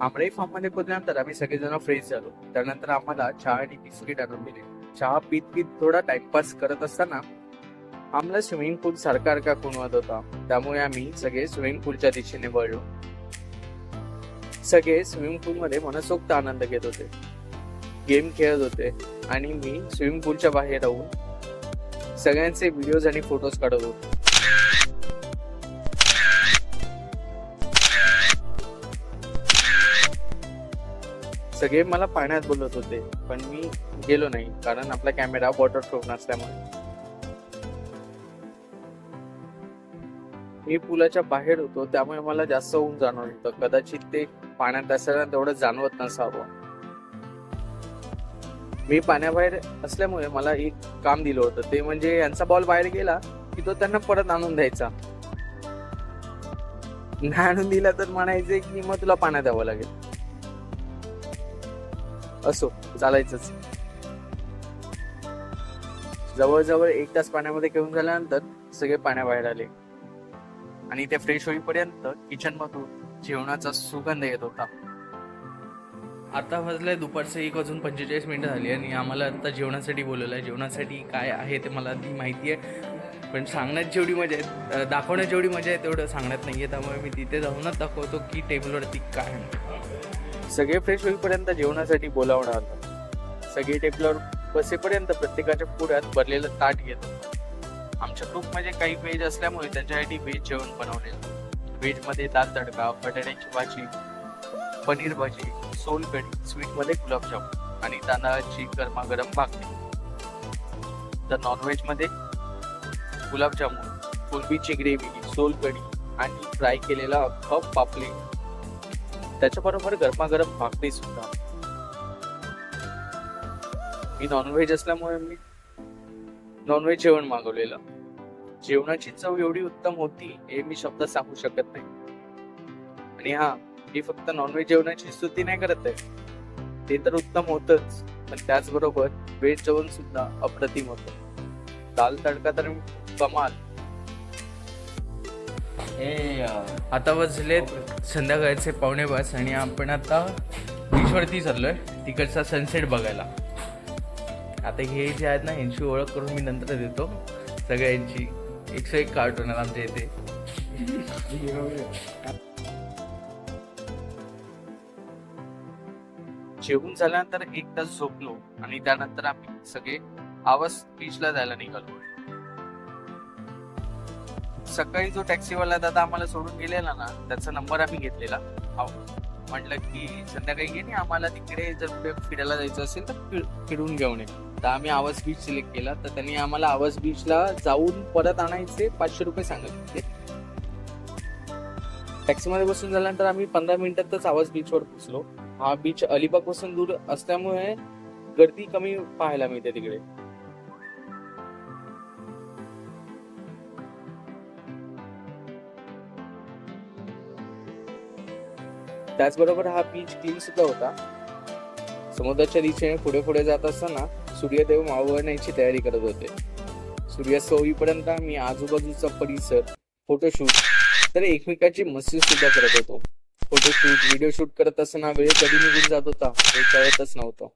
आमराई फार्ममध्ये पोहोचल्यानंतर आम्ही सगळेजण फ्रेश झालो. त्यानंतर आम्हाला चहा आणि बिस्किट आणून दिले. चहा पीत पीत थोडा टाइमपास करत असताना आम्हाला स्विमिंग पूल सारखा सारखा खुणवत होता? त्यामुळे आम्ही सगळे स्विमिंग पूलच्या दिशेने वळलो. सगळे स्विमिंग पूल मध्ये मनसोक्त आनंद घेत होते. गेम खेळत होते. आणि मी स्विमिंग पूलच्या बाहेर राहून सगळ्यांचे व्हिडिओज आणि फोटोज काढत होतो. सगळे मला पाण्यात बोलत होते पण मी गेलो नाही कारण आपला कॅमेरा वॉटर प्रूफ नसल्यामुळे. मी पुलाच्या बाहेर होतो त्यामुळे मला जास्त ऊन जाणवलं होतं कदाचित ते पाण्यात असताना तेवढं जाणवत नसावं. मी पाण्याबाहेर असल्यामुळे मला एक काम दिलं होतं ते म्हणजे यांचा बॉल बाहेर गेला की तो त्यांना परत आणून द्यायचा. नाही आणून दिला तर म्हणायचे की मग तुला पाण्यात द्यावं लागेल. असो चालायचंच. जवळजवळ एक तास पाण्यामध्ये घेऊन झाल्यानंतर सगळे पाण्याबाहेर आले. आणि ते फ्रेश होईपर्यंत किचन मधून जेवणाचा सुगंध येत होता. आता वाजलंय दुपारचं एक वाजून पंचेचाळीस मिनिटं झाली आणि आम्हाला आता जेवणासाठी बोलवलं आहे जेवणासाठी काय आहे ते मला ती माहिती आहे. पण सांगण्यात जेवढी मजा आहे दाखवण्यात जेवढी मजा आहे तेवढं सांगण्यात नाही आहे त्यामुळे मी तिथे जाऊनच दाखवतो की टेबलवरती काय आहे. सगळे फ्रेश होईपर्यंत जेवणासाठी बोलावणार आलं. सगळे टेबलवर बसेपर्यंत प्रत्येकाच्या पुढ्यात भरलेलं ताट घेत. आमच्या ग्रुपमध्ये काही व्हेज असल्यामुळे त्यांच्यासाठी व्हेज जेवण बनवलेलं. व्हेजमध्ये दाल तडका बटाट्याची भाजी पनीर भाजी सोलकढी स्वीटमध्ये गुलाबजामुन आणि तांदळाची गरमागरम भाकरी. तर नॉनव्हेजमध्ये गुलाबजामुन कोलबीची ग्रेव्ही सोलकढी आणि फ्राय केलेला अख्खा पापलेट. त्याच्याबरोबर गरमागरम भाकरी सुद्धा. मी नॉनव्हेज असल्यामुळे मी नॉनव्हेज जेवण मागवलेलं. जेवणाची चव एवढी उत्तम होती हे मी शब्द सांगू शकत नाही. आणि हा मी फक्त नॉनव्हेज जेवणाची स्तुती नाही करत आहे. ते तर उत्तम होतच पण त्याचबरोबर व्हेज जेवण सुद्धा अप्रतिम होतं. दाल तडका तर कमाल. आता वाजलेत संध्याकाळचे पावणे पाच आणि आपण आता बीचवरती चाललोय. तिकडचा सनसेट बघायला. आता हे जे आहेत ना यांची ओळख करून मी नंतर देतो. सगळ्यांची. एकशे एक कार्टून आहेत आमच्या इथे. जेवून झाल्यानंतर एक तास झोपलो आणि त्यानंतर आम्ही सगळे आवाज बीचला जायला निघालो. सकाळी जो टॅक्सीवाला दादा आम्हाला सोडून गेलेला ना त्याचा नंबर आम्ही घेतलेला. हो. म्हटलं की संध्याकाळी गेली आम्हाला तिकडे जर कुठे फिरायला जायचं असेल तर फिरून घेऊन ये. तर आम्ही आवाज बीच सिलेक्ट केला. तर त्यांनी आम्हाला आवाज बीचला जाऊन परत आणायचे पाचशे रुपये सांगितले टॅक्सीमध्ये बसून झाल्यानंतर आम्ही पंधरा मिनिटातच आवाज बीचवर पोचलो हा बीच अलिबागपासून दूर असल्यामुळे गर्दी कमी पाहायला मिळते तिकडे. त्याचबरोबर हा बीच क्लीन सुद्धा होता. समुद्राच्या दिशेने पुढे पुढे जात असताना सूर्यदेव मावळण्याची तयारी करत होते. सूर्यास्त होईपर्यंत आम्ही आजूबाजूचा परिसर फोटोशूट तर एकमेकाची मस्ती सुद्धा करत होतो. फोटोशूट व्हिडिओ शूट करत असताना वेळ कधी निघून जात होता हे कळतच नव्हतं.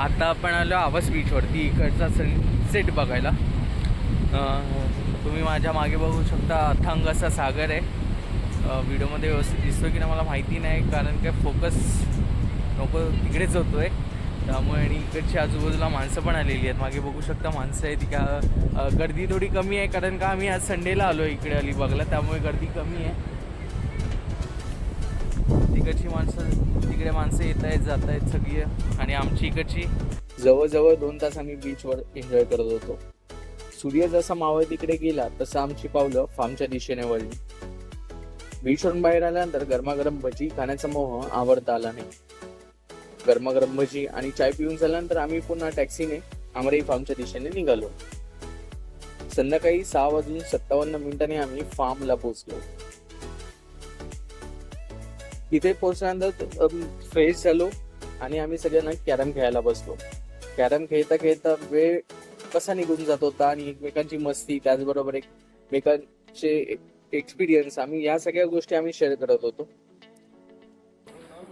आता आपण आलो आवास बीचवरती इकडचा सनसेट बघायला. तुम्ही माझ्या मागे बघू शकता अथंग असा सागर आहे. व्हिडिओमध्ये व्यवस्थित दिसतो की ना मला माहिती नाही कारण काय फोकस नको तिकडेच होतो आहे त्यामुळे आणि इकडची आजूबाजूला माणसं पण आलेली आहेत. मागे बघू शकता माणसं आहेत. का गर्दी थोडी कमी आहे कारण का आम्ही आज संडेला आलो इकडे अलिबागला त्यामुळे गर्दी कमी आहे. तिकडची माणसं तिकडे माणसं येत आहेत जात आहेत सगळी. आणि आमची इकडची जवळजवळ दोन तास आम्ही बीचवर एन्जॉय करत होतो. सूर्य जसा मावळ तिकडे गेला तसं आमची पावलं फार्मच्या दिशेने वळली. भीषण बाहेर आल्यानंतर गरमागरम भजी खाण्याचा मोह आवडता आला नाही. गरमागरम भजी आणि चाय पिऊन झाल्यानंतर आम्ही पुन्हा टॅक्सीने आमराई फार्मच्या दिशेने निघालो. संध्याकाळी सहा वाजून सत्तावन्न मिनिटांनी आम्ही फार्मला पोहोचलो. तिथे पोहोचल्यानंतर फ्रेश झालो आणि आम्ही सगळ्यांना कॅरम खेळायला बसलो. कॅरम खेळता खेळता वेळ कसा निघून जात होता आणि एकमेकांची मस्ती त्याचबरोबर एकमेकांचे एक्सपिरियन्स आम्ही या सगळ्या गोष्टी आम्ही शेअर करत होतो.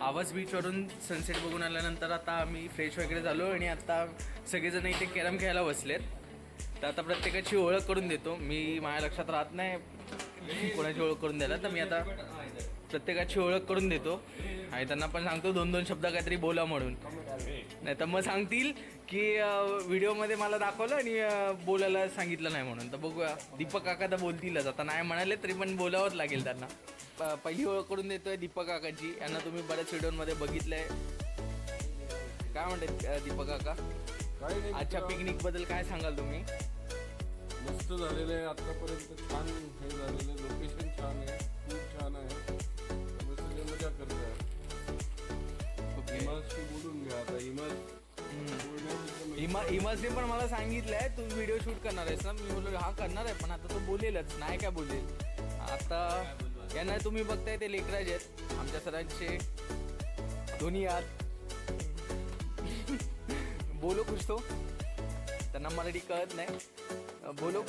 आवाज बीचवरून सनसेट बघून आल्यानंतर आता आम्ही फ्रेश वगैरे झालो आणि आता सगळेजण इथे कॅरम खेळायला बसलेत. तर आता प्रत्येकाची ओळख करून देतो. मी माझ्या लक्षात राहत नाही. कोणाची ओळख करून द्यायला तर मी आता प्रत्येकाची ओळख करून देतो. आणि त्यांना पण सांगतो दोन दोन शब्द काहीतरी बोला म्हणून. नाही तर मग सांगतील की व्हिडिओमध्ये मला दाखवलं आणि बोलायला सांगितलं नाही म्हणून. तर बघूया. दीपक काका तर बोलतीलच आता. नाही म्हणाले तरी पण बोलावंच लागेल त्यांना. प- पहिली ओळख करून देतोय दीपक काकाची. यांना तुम्ही बऱ्याच व्हिडिओमध्ये बघितलंय. काय म्हणतात अं, दीपक काका? आजच्या पिकनिकबद्दल काय सांगाल तुम्ही? मस्त झालेलं आहे. आतापर्यंत छान हे झालेलं आहे. लोकेशन छान आहे. इमा इमाजने पण मला सांगितलंय तू व्हिडिओ शूट करणार आहेस ना? मी बोललो हा करणार आहे पण आता तो बोलेलच नाही काय बोलेल? आता यांना तुम्ही बघताय ते लेकराज आहेत आमच्या सरांचे दोन्ही आत बोलो कुछ तो. त्यांना मराठी कळत नाही. बोलो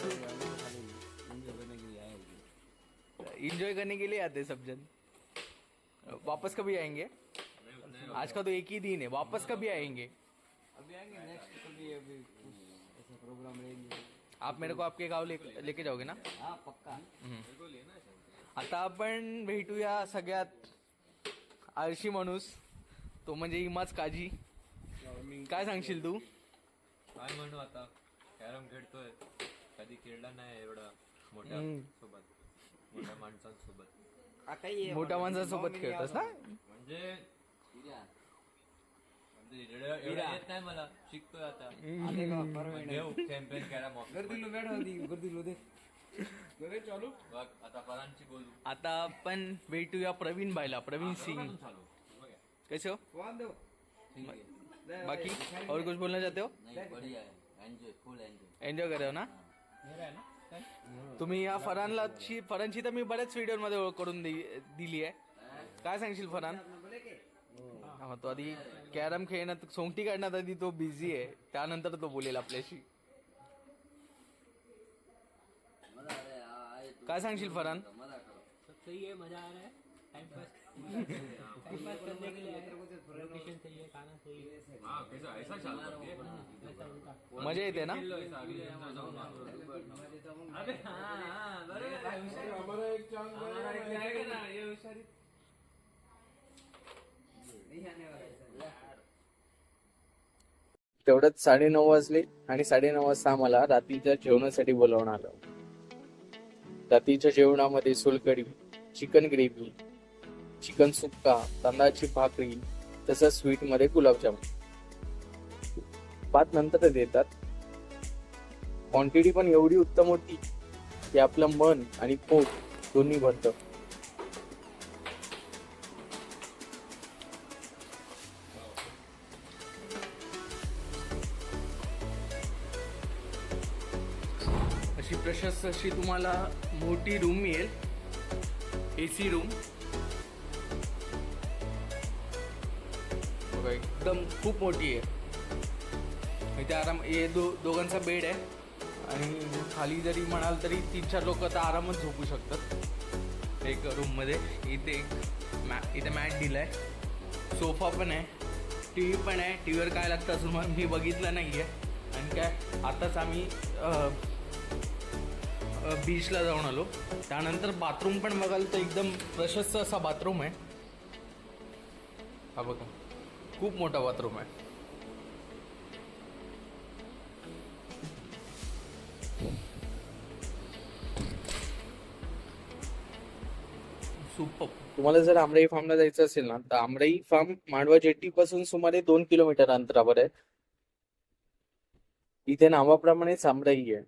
एन्जॉय करने के लिए आते सब जन. वापस कभी आएंगे? आज का तो एक ही दिन है वापस कभी आएंगे? आप मेरे को आपके गाव ले लेके जाओगे ना? हम्म. आता आपण भेटूया सगळ्यात आळशी माणूस तो म्हणजे इमाज काजी. काय सांगशील तू? काय म्हणू आता? कॅरम खेळतोय. कधी खेळला नाही एवढा मोठ्या. सोबत मोठ्या माणसांसोबत. मोठ्या माणसांसोबत खेळतोस ना? म्हणजे येत नाही मला. शिकतोय आता. घेऊ चॅम्पियन कॅरम बघ आता परांची बोलू. आता आपण भेटूया प्रवीण बायला प्रवीण सिंग. चालू. कैसे हो? बाकी? और कुछ बोलना चाहते हो? एन्जॉय करे हो ना? तुम्ही या फरानला ची- फरानची तर मी बऱ्याच व्हिडिओमध्ये ओळख करून दि- दिली आहे. काय सांगशील फरान? हा, तो आधी कॅरम खेळण्यात सोंगटी काढण्यात आधी तो बिझी आहे. त्यानंतर तो बोलेल आपल्याशी. काय सांगशील फरान मजा येते ना? आम्हाला एक चान्स तेवढंच साडे नऊ वाजले आणि साडे नऊ वाजता आम्हाला रात्रीच्या जेवणासाठी बोलावणं आलं. रात्रीच्या जेवणामध्ये सोलकढी चिकन ग्रेव्ही चिकन सुक्का तांदळाची भाकरी तसंच स्वीटमध्ये गुलाबजामुन. भात नंतर देतात. क्वांटिटी पण एवढी उत्तम होती की आपलं मन आणि पोट दोन्ही भरतं. अशी प्रशस्त अशी तुम्हाला मोठी रूम मिळेल. ए सी रूम बघा एकदम खूप मोठी आहे. इथे आराम हे दो दोघांचा बेड आहे. आणि खाली जरी म्हणाल तरी तीन चार लोक आता आरामात झोपू शकतात. एक रूममध्ये इथे एक मॅ इथे मॅट आहे. सोफा पण आहे. टी व्ही पण आहे. टी व्हीवर काय लागतं अजून मग मी बघितलं नाही आहे आणि काय आताच आम्ही बीचला जाऊन आलो. त्यानंतर बाथरूम पण बघाल तर एकदम प्रशस्त असा बाथरूम आहे. हा बघा खूप मोठा बाथरूम आहे. सुपर तुम्हाला जर आमराई फार्मला जायचं असेल ना तर आमराई फार्म मांडवा जेट्टी पासून सुमारे दोन किलोमीटर अंतरावर आहे. इथे नावाप्रमाणेच आमराई आहे.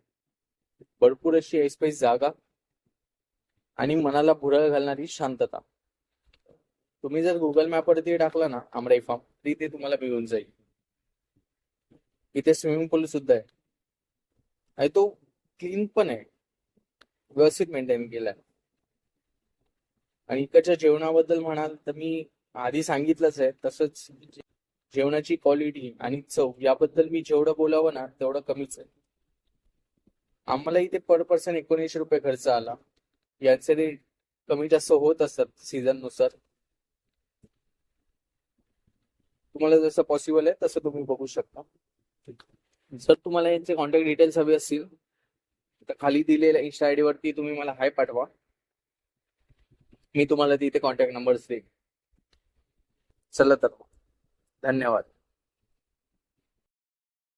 भरपूर अशी ऐसपैस जागा आणि मनाला भुरळ घालणारी शांतता. तुम्ही जर गुगल मॅपवरती टाकला ना आमराई फार्म तरी ते तुम्हाला मिळून जाईल. इथे स्विमिंग पूल सुद्धा आहे. आणि तो क्लीन पण आहे. व्यवस्थित मेंटेन केलाय आणि इकडच्या जेवणाबद्दल म्हणाल तर मी आधी सांगितलंच आहे तसंच जेवणाची क्वालिटी आणि चव याबद्दल मी जेवढं बोलावं ना तेवढं कमीच आहे. आम्हाला इथे पर पर्सन एकोणीसशे रुपये खर्च आला. याचे रेट कमी जास्त होत असतात सीझननुसार. तुम्हाला जसं पॉसिबल आहे तसं तुम्ही बघू शकता. जर तुम्हाला यांचे कॉन्टॅक्ट डिटेल्स हवे असतील तर खाली दिलेल्या इन्स्टा आय वरती तुम्ही मला हाय पाठवा. मी तुम्हाला तिथे कॉन्टॅक्ट नंबर्स देईन. चला तर धन्यवाद.